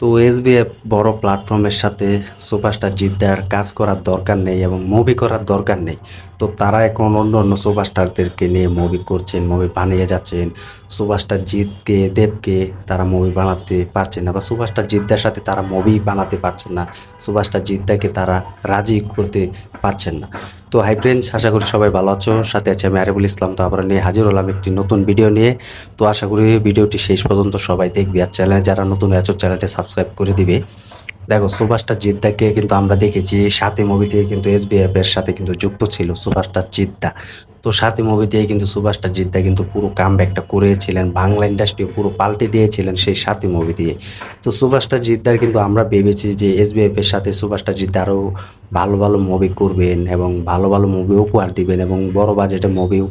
তো এসবিএফ বড় প্ল্যাটফর্মের সাথে সুপারস্টার জিদ্দার কাজ করার দরকার নেই এবং মুভি করার দরকার নেই। তো তারা এখন অন্য অন্য সুপারস্টারদেরকে নিয়ে মুভি করছেন মুভি বানিয়ে যাচ্ছেন। সুপারস্টার জিতকে দেবকে তারা মুভি বানাতে পারছেন না বা সুপারস্টার জিদ্দার সাথে তারা মুভি বানাতে পারছেন না। সুপারস্টার জিদ্দাকে তারা রাজি করতে পারছেন না। তো হাই ফ্রেন্ডস আশা করি সবাই ভালো আছো, সাথে আছে আমি আরিফুল ইসলাম। তো আবার নিয়ে হাজির হলাম একটি নতুন ভিডিও নিয়ে। তো আশা করি ভিডিওটি শেষ পর্যন্ত সবাই দেখবে। আর চ্যানেলে যারা নতুন আছো চ্যানেলটি সাবস্ক্রাইব করে দিবে। দেখো, সুভাষটা জিদ্দাকে কিন্তু আমরা দেখেছি, সাথে মুভি থেকে কিন্তু এসবিএফ এর সাথে কিন্তু যুক্ত ছিল সুভাষটা জিদ্দা তো সাথে মুভি দিয়ে কিন্তু সুভাষটা জিদ্দা কিন্তু পুরো কাম কামব্যাকটা করেছিলেন, বাংলা ইন্ডাস্ট্রি পুরো পাল্টে দিয়েছিলেন সেই সাথে মুভি দিয়ে। তো সুভাষটা জিদ্দার কিন্তু আমরা ভেবেছি যে এসবিএফ এর সাথে সুভাষটা জিদ্দা আরও ভালো ভালো মুভি করবেন এবং ভালো ভালো মুভি উপহার দিবেন এবং বড় বাজেটের মুভিও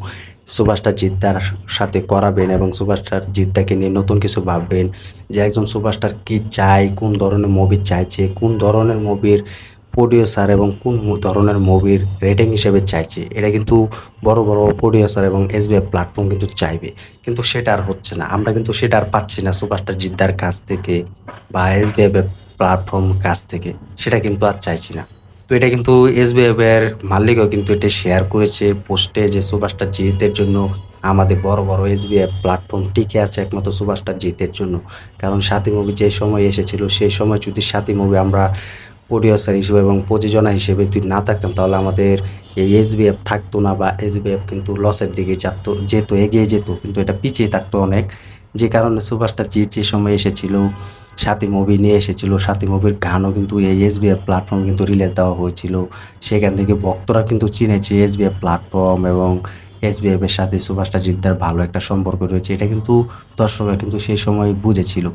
সুভাষটা জিদ্দার সাথে করাবেন এবং সুভাষটার জিদ্দাকে নিয়ে নতুন কিছু ভাববেন যে একজন সুভাষটার কি চাই, কোন ধরনের মুভি চাইছে, কোন ধরনের মুভির প্রডিউসার এবং কোন ধরনের মুভির রেটিং হিসেবে চাইছে। এটা কিন্তু বড় বড় প্রডিউসার এবং এসবিআই প্ল্যাটফর্ম কিন্তু চাইবে। কিন্তু সেটা আর হচ্ছে না। আমরা কিন্তু সেটা আর পাচ্ছি না সুভাষটার জিদ্দার কাছ থেকে বা এসবিআই প্ল্যাটফর্ম কাছ থেকে। সেটা কিন্তু আর চাইছি না। তো এটা কিন্তু এসবিআই এর মালিকও কিন্তু এটা শেয়ার করেছে পোস্টে যে সুভাষটা জিতের জন্য আমাদের বড় বড় এস বি এসবিআই প্ল্যাটফর্ম টিকে আছে একমাত্র সুভাষটা জিতের জন্য। কারণ সাথী মুভি যে সময় এসেছিল, সেই সময় যদি সাথী মুভি আমরা প্রডিউসার হিসেবে এবং প্রযোজনা হিসেবে যদি না থাকতাম, তাহলে আমাদের এই এসবিএফ থাকতো না বা এসবিএফ কিন্তু লসের দিকে যেত যেত, এগিয়ে যেত। কিন্তু এটা পিছিয়ে থাকতো অনেক। যে কারণে সুপারস্টার জিত যে সময় এসেছিল, সাথী মুভি নিয়ে এসেছিল, সাথী মুভির গানও কিন্তু এই এসবিএফ প্ল্যাটফর্ম কিন্তু রিলিজ দেওয়া হয়েছিল। সেখান থেকে ভক্তরা কিন্তু চিনেছে এসবিএফ প্ল্যাটফর্ম এবং এসবিএফ এর সাথে সুভাষটা জিদ্দার ভালো একটা সম্পর্ক রয়েছে। এটা কিন্তু দর্শকরা কিন্তু সেই সময় বুঝেছিল।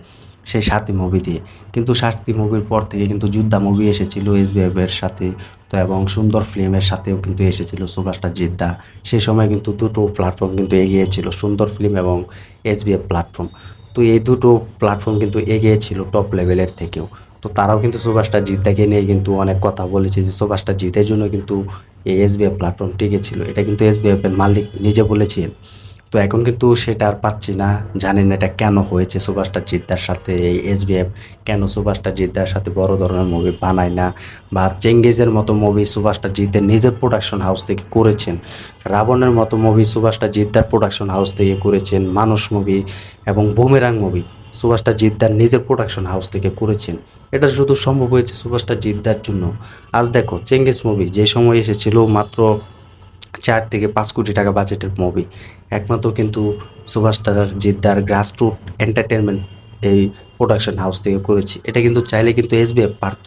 সেই সাথী মুভি দিয়ে। কিন্তু সাথী মুভির পর থেকে কিন্তু যুদ্ধা মুভি এসেছিল এসবিএফ এর সাথে, তো এবং সুন্দর ফিল্মের সাথেও কিন্তু এসেছিল সুভাষটা জিদ্দা। সেই সময় কিন্তু দুটো প্ল্যাটফর্ম কিন্তু এগিয়েছিল সুন্দর ফিল্ম এবং এস এসবিএফ প্ল্যাটফর্ম তো এই দুটো প্ল্যাটফর্ম কিন্তু এগিয়েছিল টপ লেভেলের থেকেও। তো তারাও কিন্তু সুভাষটা জিদ্দাকে নিয়ে কিন্তু অনেক কথা বলেছে যে সুভাষটা জিতের জন্য কিন্তু এই এসবিএফ প্ল্যাটফর্ম টিকে ছিল। এটা কিন্তু এসবিএফ এর মালিক নিজে বলেছেন। তো এখন কিন্তু সেটা আর পাচ্ছি না। জানেন এটা কেন হয়েছে সুভাষটা জিদ্দার সাথে? এই এসবিএফ কেন সুভাষটা জিদ্দার সাথে বড় ধরনের মুভি বানায় না? বা চেঙ্গেজের মতো মুভি সুভাষটা জিদ্দের নিজের প্রোডাকশন হাউস থেকে করেছেন? রাবণের মতো মুভি সুভাষটা জিদ্দার প্রোডাকশন হাউস থেকে করেছেন? মানুষ মুভি এবং বুমেরাং মুভি সুভাষটা জিদ্দার নিজের প্রোডাকশন হাউস থেকে করেছেন? এটা শুধু সম্ভব হয়েছে সুভাষটা জিদ্দার জন্য। আজ দেখো, চেঙ্গেজ মুভি যে সময় এসেছিল মাত্র চার থেকে পাঁচ কোটি টাকা বাজেটের মুভি একমাত্র কিন্তু সুভাষটার জিদ্দার গ্রাসরুট এন্টারটেনমেন্ট এই প্রোডাকশন হাউস থেকে করেছি। এটা কিন্তু চাইলে কিন্তু এসবিএফ পারত।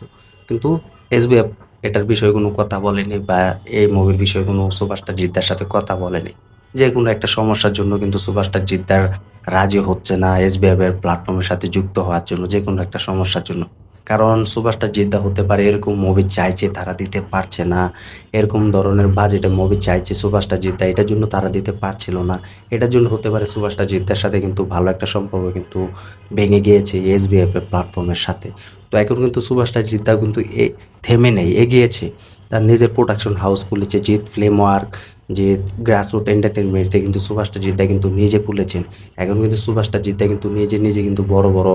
কিন্তু এসবিএফ এটার বিষয়ে কোনো কথা বলেনি বা এই মুভির বিষয়ে কোনো সুভাষটা জিদ্দার সাথে কথা বলেনি। যে কোনো একটা সমস্যার জন্য কিন্তু সুভাষটা জিদ্দার রাজি হচ্ছে না এসবিএফ এর প্ল্যাটফর্মের সাথে যুক্ত হওয়ার জন্য, যে কোনো একটা সমস্যার জন্য। কারণ সুভাষটা জিদ্দা হতে পারে, এরকম মুভি চাইছে তারা দিতে পারছে না। এরকম ধরনের বাজেটে মুভি চাইছে সুভাষটা জিদ্দা, এটার জন্য তারা দিতে পারছিল না। এটার জন্য হতে পারে সুভাষটা জিদ্দার সাথে কিন্তু ভালো একটা সম্পর্ক কিন্তু ভেঙে গিয়েছে এসবিএফ এর প্ল্যাটফর্মের সাথে। তো এখন কিন্তু সুভাষটা জিদ্দা কিন্তু এ, থেমে নেই, এগিয়েছে। তার নিজের প্রোডাকশন হাউস খুলেছে, জিৎ ফিল্ম ওয়ার্ক যে গ্রাসরুট এন্টারটেনমেন্টে কিন্তু সুভাষটা জিদ্দা কিন্তু নিজে খুলেছেন। এখন কিন্তু সুভাষটা জিদ্দা কিন্তু নিজে নিজে কিন্তু বড় বড়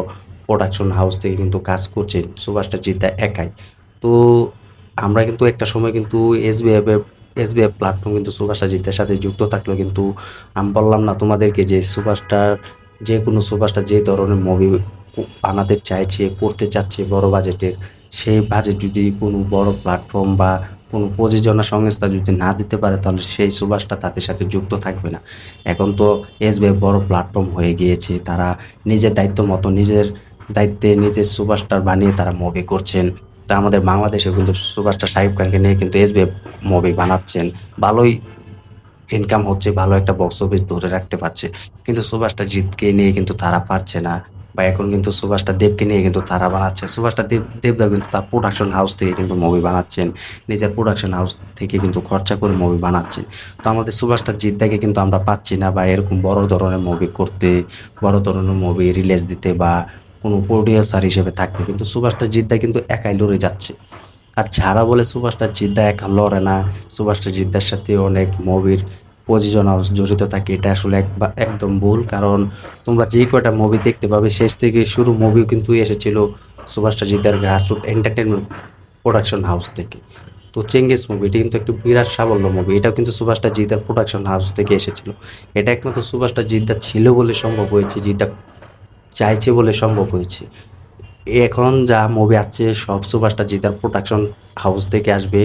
প্রোডাকশন হাউস থেকে কিন্তু কাজ করছেন সুভাষটা জিদ্দা একাই। তো আমরা কিন্তু একটা সময় কিন্তু এসবিএফ এর এসবিএফ প্ল্যাটফর্ম কিন্তু সুভাষটা সাথে যুক্ত থাকলেও কিন্তু আমি বললাম না তোমাদেরকে যে সুভাষটার যে কোনো সুভাষটা যে ধরনের মুভি বানাতে চাইছে, করতে চাচ্ছে বড় বাজেটের সেই বাজেট যদি কোনো বড় প্ল্যাটফর্ম বা কোনো প্রযোজনা সংস্থা যদি না দিতে পারে তাহলে সেই সুভাষটা তাদের সাথে যুক্ত থাকবে না। এখন তো এসবিএফ বড় প্ল্যাটফর্ম হয়ে গিয়েছে, তারা নিজের দায়িত্ব মতো নিজের দায়িত্বে নিজের সুপারস্টার বানিয়ে তারা মুভি করছেন। তা আমাদের বাংলাদেশে কিন্তু সুপারস্টার সাহিব খানকে নিয়ে কিন্তু এসবিএফ মুভি বানাচ্ছেন। ভালোই ইনকাম হচ্ছে, ভালো একটা বক্স অফিস ধরে রাখতে পারছে। কিন্তু সুভাষটা জিতকে নিয়ে কিন্তু তারা পারছে না। বা এখন কিন্তু সুভাষটা দেবকে নিয়ে কিন্তু তারা বানাচ্ছে। সুভাষটা দেব, দেবদা কিন্তু তার প্রোডাকশন হাউস থেকে কিন্তু মুভি বানাচ্ছেন। নিজের প্রোডাকশন হাউস থেকে কিন্তু খরচা করে মুভি বানাচ্ছেন। তো আমাদের সুভাষটা জিদ্দাকে কিন্তু আমরা পাচ্ছি না বা এরকম বড় ধরনের মুভি করতে, বড় ধরনের মুভি রিলিজ দিতে বা কোনো প্রডিউসার হিসেবে থাকতে কিন্তু সুভাষটা জিদ্দা কিন্তু একাই লড়ে যাচ্ছে। আর যারা বলে সুভাষটা জিদ্দা একা লড়ে না। সুভাষটা জিদ্দার সাথে অনেক মুভির প্রযোজনা জড়িত থাকে। এটা আসলে এক- একদম ভুল। কারণ তোমরা যে কয়টা মুভি দেখতে পাবে, শেষ থেকে শুরু মুভিও কিন্তু এসেছিল সুভাষটা জিদ্দার গ্রাসরুট এন্টারটেনমেন্ট প্রোডাকশন হাউস থেকে। তো চেঙ্গিস মুভি এটা কিন্তু একটি বিরাট সাফল্য মুভি এটাও কিন্তু সুভাষটা জিদ্দার প্রোডাকশন হাউস থেকে এসেছিল। এটা একমাত্র সুভাষটা জিদ্দা ছিল বলে সম্ভব হয়েছে। জিদ্দা চাইছে বলে সম্ভব হয়েছে। এখন যা মুভি আসছে, সব সুপারস্টার জিতার প্রোডাকশন হাউস থেকে আসবে,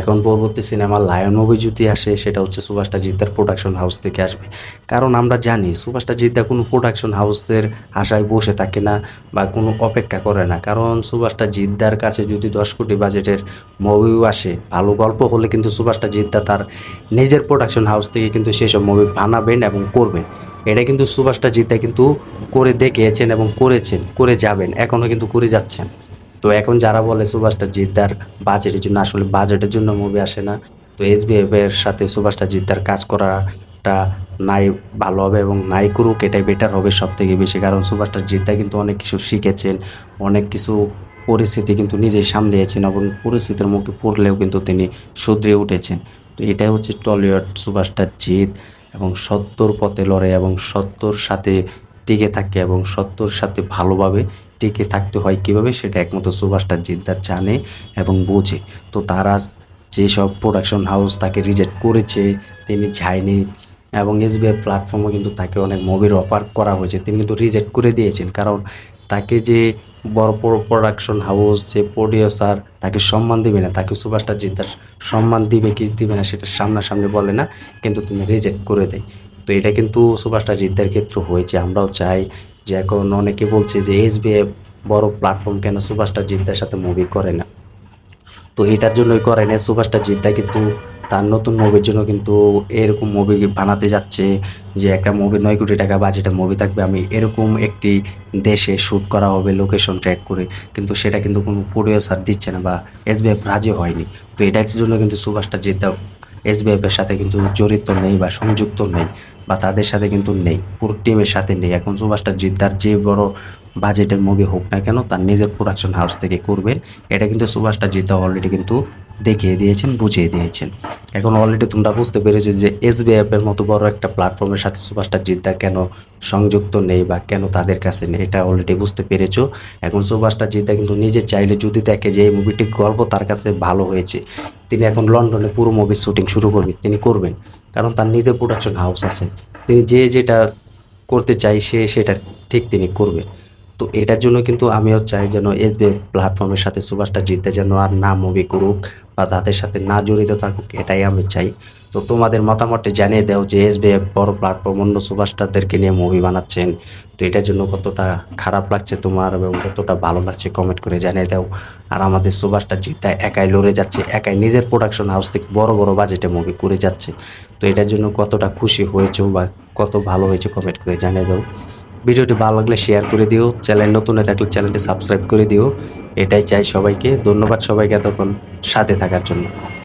এখন পরবর্তী সিনেমা লায়ন মুভি যদি আসে, সেটা হচ্ছে সুপারস্টার জিদ্দার প্রোডাকশন হাউস থেকে আসবে। কারণ আমরা জানি সুপারস্টার জিদ্দা কোনো প্রোডাকশন হাউসের আশায় বসে থাকে না বা কোনো অপেক্ষা করে না। কারণ সুপারস্টার জিদ্দার কাছে যদি দশ কোটি বাজেটের মুভিও আসে, ভালো গল্প হলে কিন্তু সুপারস্টার জিদ্দা তার নিজের প্রোডাকশন হাউস থেকে কিন্তু সেসব মুভি বানাবেন এবং করবেন। এটা কিন্তু সুভাষটা জিতে কিন্তু করে দেখিয়েছেন এবং করেছেন, করে যাবেন, এখনও কিন্তু করে যাচ্ছেন। তো এখন যারা বলে সুভাষটা জিদ্দার বাজেটের জন্য, আসলে বাজেটের জন্য মুভি আসে না। তো এসবিএফ এর সাথে সুভাষটা জিদ্দার কাজ করাটা নাই, ভালো হবে এবং নাই করুক, এটাই বেটার হবে সব থেকে বেশি। কারণ সুভাষটা জিদ্দা কিন্তু অনেক কিছু শিখেছেন, অনেক কিছু পরিস্থিতি কিন্তু নিজেই সামলিয়েছেন এবং পরিস্থিতির মুখে পড়লেও কিন্তু তিনি শুধরে উঠেছেন। তো এটাই হচ্ছে টলিউড সুভাষটা জিত। এবং সত্যর পথে লড়ে এবং সত্যর সাথে টিকে থাকে এবং সত্যর সাথে ভালোভাবে টিকে থাকতে হয় কীভাবে সেটা একমাত্র সুভাষটা জিদ্দার জানে এবং বোঝে। তো তারা যেসব প্রোডাকশন হাউস তাকে রিজেক্ট করেছে, তিনি যায়নি এবং এসবিআই প্ল্যাটফর্মে কিন্তু তাকে অনেক মুভির অফার করা হয়েছে। তিনি কিন্তু রিজেক্ট করে দিয়েছেন। কারণ তাকে যে বড় প্রোডাকশন হাউস যে প্রডিউসার তাকে সম্মান দিবে না, তাকে সুভাষটা জিদ্দার সম্মান দিবে কি দিবে না সেটা সামনাসামনি বলে না, কিন্তু তুমি রিজেক্ট করে দেয়। তো এটা কিন্তু সুভাষটা জিদ্দার ক্ষেত্রে হয়েছে। আমরাও চাই যে এখন অনেকে বলছে যে এসবিএফ বড় প্ল্যাটফর্ম কেন সুভাষটা জিদ্দার সাথে মুভি করে না? তো এটার জন্যই করে না সুভাষটা জিদ্দা কিন্তু তার নতুন মুভির জন্য কিন্তু এরকম মুভি বানাতে যাচ্ছে যে একটা মুভি নয় কোটি টাকা বাজেটের মুভি থাকবে। আমি এরকম একটি দেশে শ্যুট করা হবে লোকেশন ট্র্যাক করে। কিন্তু সেটা কিন্তু কোনো প্রডিউসার দিচ্ছে না বা এসবিএফ রাজি হয়নি। তো এটার জন্য কিন্তু সুভাষটা জিদ্দা এসবিএফের সাথে কিন্তু জড়িত নেই বা সংযুক্ত নেই বা তাদের সাথে কিন্তু নেই। পুরো টিমের সাথে নেই। এখন সুভাষটা জিদ্দার যে বড় বাজেটের মুভি হোক না কেন, তার নিজের প্রোডাকশন হাউস থেকে করবেন। এটা কিন্তু সুভাষটা জিদ্দা অলরেডি কিন্তু দেখিয়ে দিয়েছেন, বুঝিয়ে দিয়েছেন। এখন অলরেডি তোমরা বুঝতে পেরেছ যে এসবিএফ এর মতো বড় একটা প্ল্যাটফর্মের সাথে সুভাষটা জিদ্দা কেন সংযুক্ত নেই বা কেন তাদের কাছে নেই, এটা অলরেডি বুঝতে পেরেছ। এখন সুভাষটা জিদ্দা কিন্তু নিজে চাইলে যদি দেখে যে এই মুভিটির গল্প তার কাছে ভালো হয়েছে, তিনি এখন লন্ডনে পুরো মুভির শুটিং শুরু করবে, তিনি করবেন। কারণ তার নিজের প্রোডাকশন হাউস আছে, তিনি যে যেটা করতে চাই সে সেটা ঠিক তিনি করবেন তো এটার জন্য কিন্তু আমিও চাই যেন এসবি প্ল্যাটফর্মের সাথে সুভাষটা জিততে যেন আর না মুভি করুক বা তাদের সাথে না জড়িত থাকুক, এটাই আমি চাই। তো তোমাদের মতামতটি জানিয়ে দাও যে এসবি বড় প্ল্যাটফর্ম অন্য সুভাষটাদেরকে নিয়ে মুভি বানাচ্ছেন। তো এটার জন্য কতটা খারাপ লাগছে তোমার এবং কতটা ভালো লাগছে কমেন্ট করে জানিয়ে দাও। আর আমাদের সুভাষটা জিতা একাই লড়ে যাচ্ছে, একাই নিজের প্রোডাকশন হাউস থেকে বড় বড় বাজেটে মুভি করে যাচ্ছে। তো এটার জন্য কতটা খুশি হয়েছো বা কত ভালো হয়েছে কমেন্ট করে জানিয়ে দাও। ভিডিওটি ভালো লাগলে শেয়ার করে দিও। চ্যানেল নতুন হয়ে থাকলে চ্যানেলটি সাবস্ক্রাইব করে দিও। এটাই চাই সবাইকে। ধন্যবাদ সবাইকে এতক্ষণ সাথে থাকার জন্য।